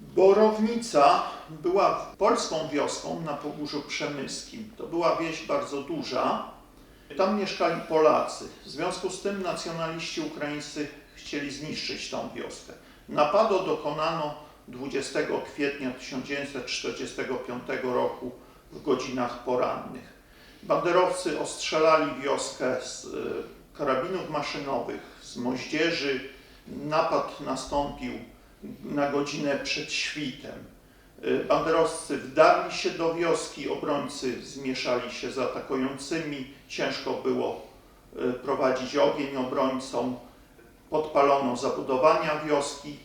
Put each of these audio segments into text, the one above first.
Borownica była polską wioską na Pogórzu Przemyskim. To była wieś bardzo duża. Tam mieszkali Polacy. W związku z tym nacjonaliści ukraińscy chcieli zniszczyć tą wioskę. Napadu dokonano 20 kwietnia 1945 roku w godzinach porannych. Banderowcy ostrzelali wioskę z e, karabinów maszynowych, z moździerzy. Napad nastąpił na godzinę przed świtem. Y, Banderowcy wdarli się do wioski, obrońcy zmieszali się z atakującymi. Ciężko było y, prowadzić ogień obrońcom. Podpalono zabudowania wioski.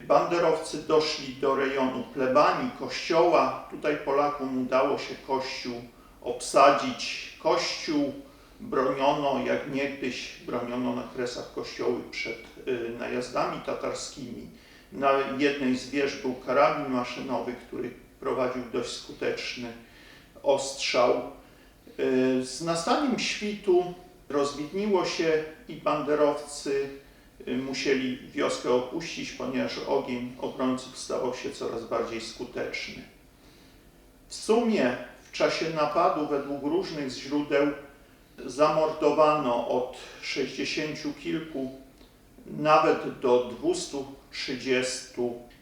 Banderowcy doszli do rejonu plebanii, kościoła. Tutaj Polakom udało się kościół obsadzić. Kościół broniono, jak niegdyś broniono na kresach kościoły przed y, najazdami tatarskimi. Na jednej z wież był karabin maszynowy, który prowadził dość skuteczny ostrzał. Y, Z nastaniem świtu rozwidniło się i banderowcy y, musieli wioskę opuścić, ponieważ ogień obrońców stawał się coraz bardziej skuteczny. W sumie w czasie napadu według różnych źródeł zamordowano od 60 kilku nawet do 230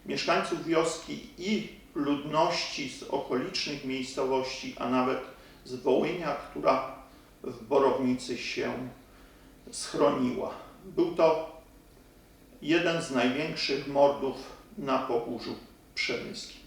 mieszkańców wioski i ludności z okolicznych miejscowości, a nawet z Wołynia, która w Borownicy się schroniła. Był to jeden z największych mordów na Pogórzu Przemyskim.